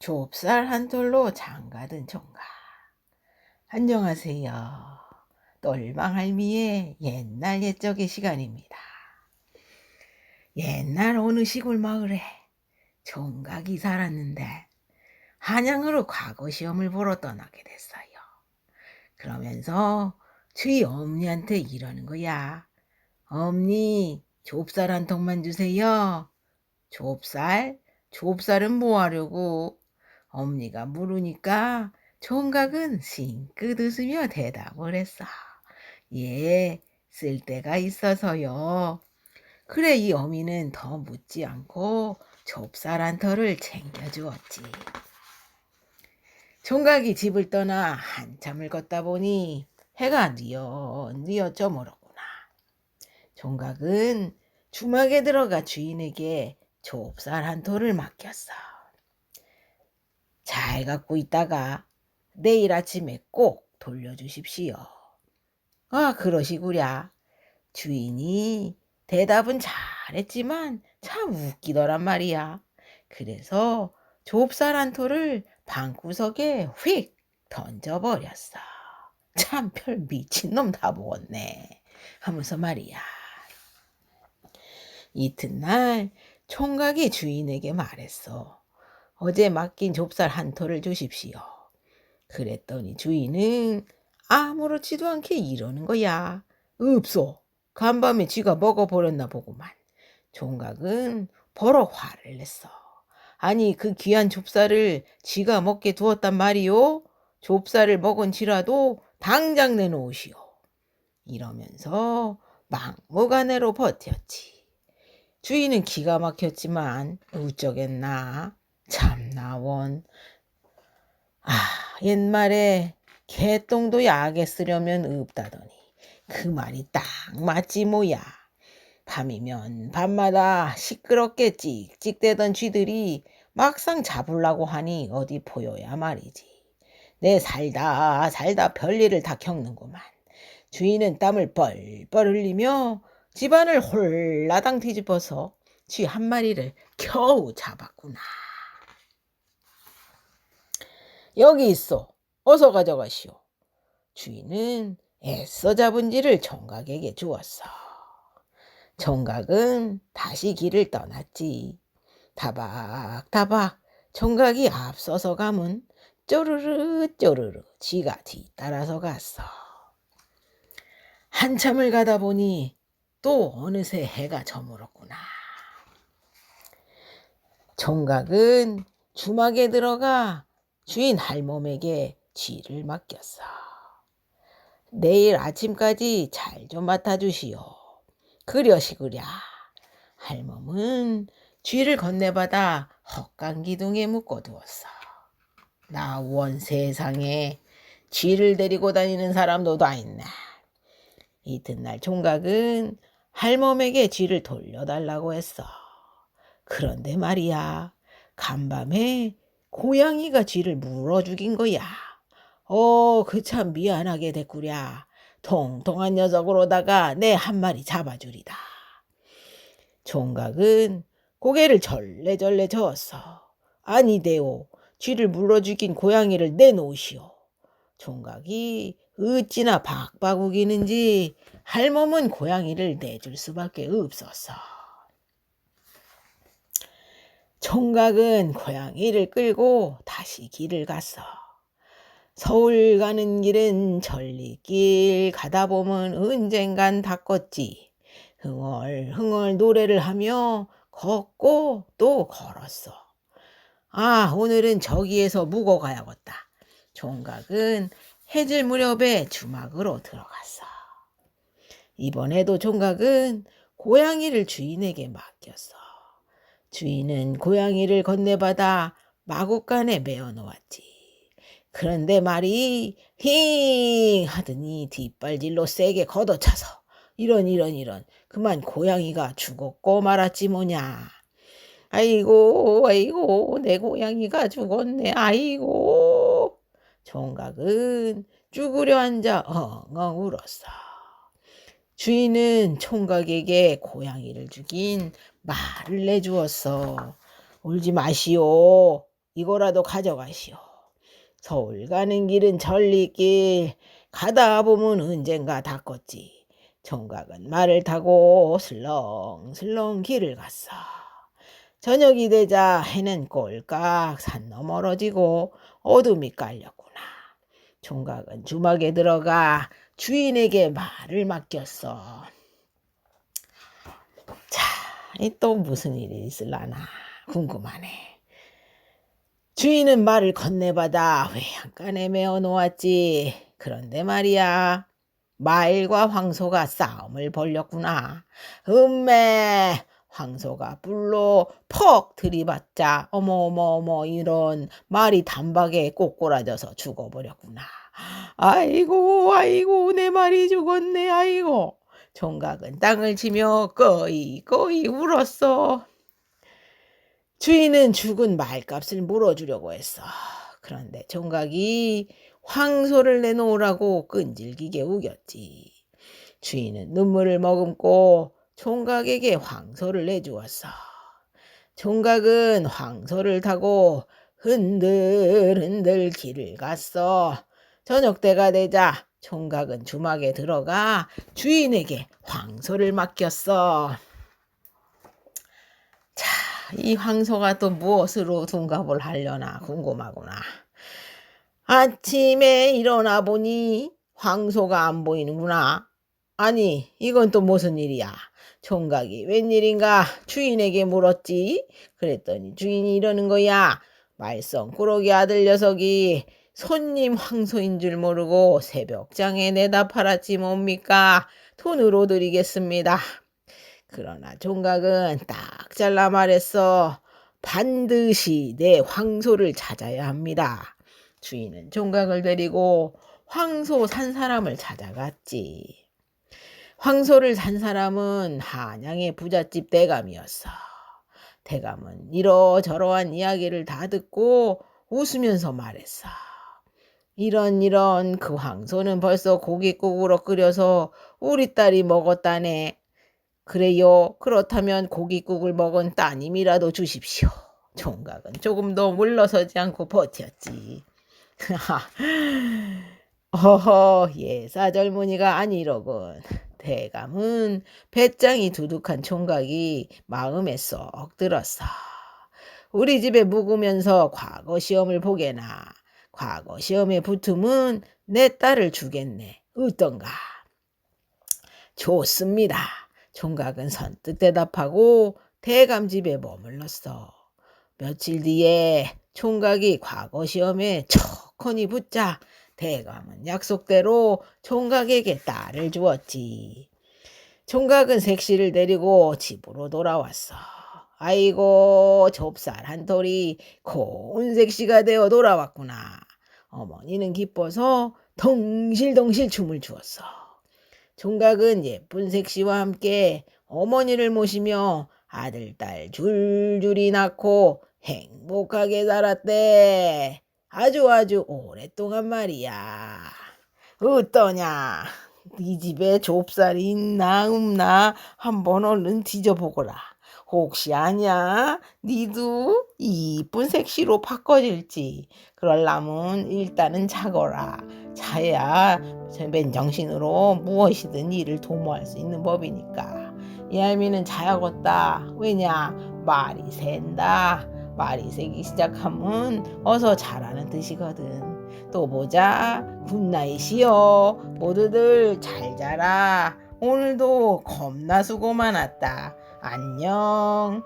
좁쌀 한 톨로 장가든 총각. 안녕하세요. 똘방 할미의 옛날 옛적의 시간입니다. 옛날 어느 시골 마을에 총각이 살았는데 한양으로 과거 시험을 보러 떠나게 됐어요. 그러면서 주희 엄니한테 이러는 거야. 엄니, 좁쌀 한 통만 주세요. 좁쌀? 좁쌀은 뭐 하려고? 엄니가 물으니까 총각은 싱긋 웃으며 대답을 했어. 예, 쓸 데가 있어서요. 그래, 이 어미는 더 묻지 않고 좁쌀 한 털을 챙겨주었지. 총각이 집을 떠나 한참을 걷다 보니 해가 뉘엿뉘엿 저물었구나. 총각은 주막에 들어가 주인에게 좁쌀 한 톨을 맡겼어. 잘 갖고 있다가 내일 아침에 꼭 돌려주십시오. 아, 그러시구랴. 주인이 대답은 잘했지만 참 웃기더란 말이야. 그래서 좁쌀 한 톨을 방구석에 휙 던져버렸어. 참 별 미친놈 다 먹었네. 하면서 말이야. 이튿날 총각이 주인에게 말했어. 어제 맡긴 좁쌀 한 톨을 주십시오. 그랬더니 주인은 아무렇지도 않게 이러는 거야. 없어. 간밤에 쥐가 먹어버렸나 보구만. 총각은 버럭 화를 냈어. 아니 그 귀한 좁쌀을 쥐가 먹게 두었단 말이오? 좁쌀을 먹은 쥐라도 당장 내놓으시오. 이러면서 막무가내로 버텼지. 주인은 기가 막혔지만 우쩌겠나. 참나 원. 아 옛말에 개똥도 약에 쓰려면 없다더니 그 말이 딱 맞지 뭐야. 밤이면 밤마다 시끄럽게 찍찍대던 쥐들이 막상 잡으려고 하니 어디 보여야 말이지. 내 살다 살다 별일을 다 겪는구만. 주인은 땀을 뻘뻘 흘리며 집안을 홀라당 뒤집어서 쥐 한 마리를 겨우 잡았구나. 여기 있어. 어서 가져가시오. 주인은 애써 잡은 쥐를 총각에게 주었어. 총각은 다시 길을 떠났지. 다박다박 총각이 앞서서 가면 쪼르르 쪼르르 쥐가 뒤따라서 갔어. 한참을 가다 보니 또 어느새 해가 저물었구나. 총각은 주막에 들어가 주인 할멈에게 쥐를 맡겼어. 내일 아침까지 잘 좀 맡아주시오. 그려시구랴. 할멈은 쥐를 건네받아 헛간 기둥에 묶어두었어. 나 원 세상에 쥐를 데리고 다니는 사람도 다 있네. 이튿날 총각은 할멈에게 쥐를 돌려달라고 했어. 그런데 말이야, 간밤에 고양이가 쥐를 물어 죽인 거야. 어, 그 참 미안하게 됐구랴. 통통한 녀석으로다가 내 한 마리 잡아주리다. 총각은 고개를 절레절레 저었어. 아니대오. 쥐를 물러 죽인 고양이를 내놓으시오. 총각이 어찌나 박박 우기는지 할멈은 고양이를 내줄 수밖에 없었어. 총각은 고양이를 끌고 다시 길을 갔어. 서울 가는 길은 전리길 가다 보면 언젠간 닦았지. 흥얼 흥얼 노래를 하며 걷고 또 걸었어. 아, 오늘은 저기에서 묵어 가야겠다. 총각은 해질 무렵에 주막으로 들어갔어. 이번에도 총각은 고양이를 주인에게 맡겼어. 주인은 고양이를 건네받아 마구간에 메어 놓았지. 그런데 말이 힝 하더니 뒷발질로 세게 걷어차서 이런 이런 이런 그만 고양이가 죽었고 말았지 뭐냐. 아이고 아이고 내 고양이가 죽었네 아이고 총각은 죽으려 앉아 엉엉 울었어. 주인은 총각에게 고양이를 죽인 말을 내주었어. 울지 마시오. 이거라도 가져가시오. 서울 가는 길은 전리길 가다 보면 언젠가 닿겠지. 총각은 말을 타고 슬렁슬렁 길을 갔어. 저녁이 되자 해는 꼴깍 산 너머러지고 어둠이 깔렸구나. 총각은 주막에 들어가 주인에게 말을 맡겼어. 자, 이 또 무슨 일이 있을라나 궁금하네. 주인은 말을 건네받아 외양간에 메어 놓았지. 그런데 말이야. 마일과 황소가 싸움을 벌였구나. 음매 황소가 불로 퍽 들이받자 어머어머어머 이런 말이 단박에 꼬꼬라져서 죽어버렸구나. 아이고 아이고 내 말이 죽었네 아이고. 총각은 땅을 치며 꺼이 꺼이 울었어. 주인은 죽은 말값을 물어주려고 했어. 그런데 총각이 황소를 내놓으라고 끈질기게 우겼지. 주인은 눈물을 머금고 총각에게 황소를 내주었어. 총각은 황소를 타고 흔들흔들 길을 갔어. 저녁 때가 되자 총각은 주막에 들어가 주인에게 황소를 맡겼어. 자, 이 황소가 또 무엇으로 둔갑을 하려나 궁금하구나. 아침에 일어나 보니 황소가 안 보이는구나. 아니, 이건 또 무슨 일이야? 총각이 웬일인가 주인에게 물었지. 그랬더니 주인이 이러는 거야. 말썽 꾸러기 아들 녀석이 손님 황소인 줄 모르고 새벽장에 내다 팔았지 뭡니까? 돈으로 드리겠습니다. 그러나 총각은 딱 잘라 말했어. 반드시 내 황소를 찾아야 합니다. 주인은 총각을 데리고 황소 산 사람을 찾아갔지. 황소를 산 사람은 한양의 부잣집 대감이었어. 대감은 이러저러한 이야기를 다 듣고 웃으면서 말했어. 이런 이런 그 황소는 벌써 고깃국으로 끓여서 우리 딸이 먹었다네. 그래요. 그렇다면 고깃국을 먹은 따님이라도 주십시오. 총각은 조금 더 물러서지 않고 버텼지. 어허, 예사 젊은이가 아니로군. 대감은 배짱이 두둑한 총각이 마음에 쏙 들었어. 우리 집에 묵으면서 과거 시험을 보게나. 과거 시험에 붙으면 내 딸을 주겠네. 어떤가? 좋습니다. 총각은 선뜻 대답하고 대감 집에 머물렀어. 며칠 뒤에 총각이 과거 시험에 척하니 붙자 대감은 약속대로 총각에게 딸을 주었지. 총각은 색시를 데리고 집으로 돌아왔어. 아이고 좁쌀 한 톨이 고운 색시가 되어 돌아왔구나. 어머니는 기뻐서 덩실덩실 춤을 추었어. 총각은 예쁜 색시와 함께 어머니를 모시며 아들, 딸 줄줄이 낳고 행복하게 살았대. 아주 아주 오랫동안 말이야. 어떠냐? 네 집에 좁쌀이 있나 없나 한번 얼른 뒤져보거라. 혹시 아냐? 니도 이쁜 색시로 바꿔질지. 그럴라면 일단은 자거라. 자야 맨정신으로 무엇이든 일을 도모할 수 있는 법이니까. 이 할미는 자야겠다. 왜냐? 말이 샌다. 말이 새기 시작하면 어서 자라는 뜻이거든. 또 보자. 굿나잇이요. 모두들 잘 자라. 오늘도 겁나 수고 많았다. 안녕.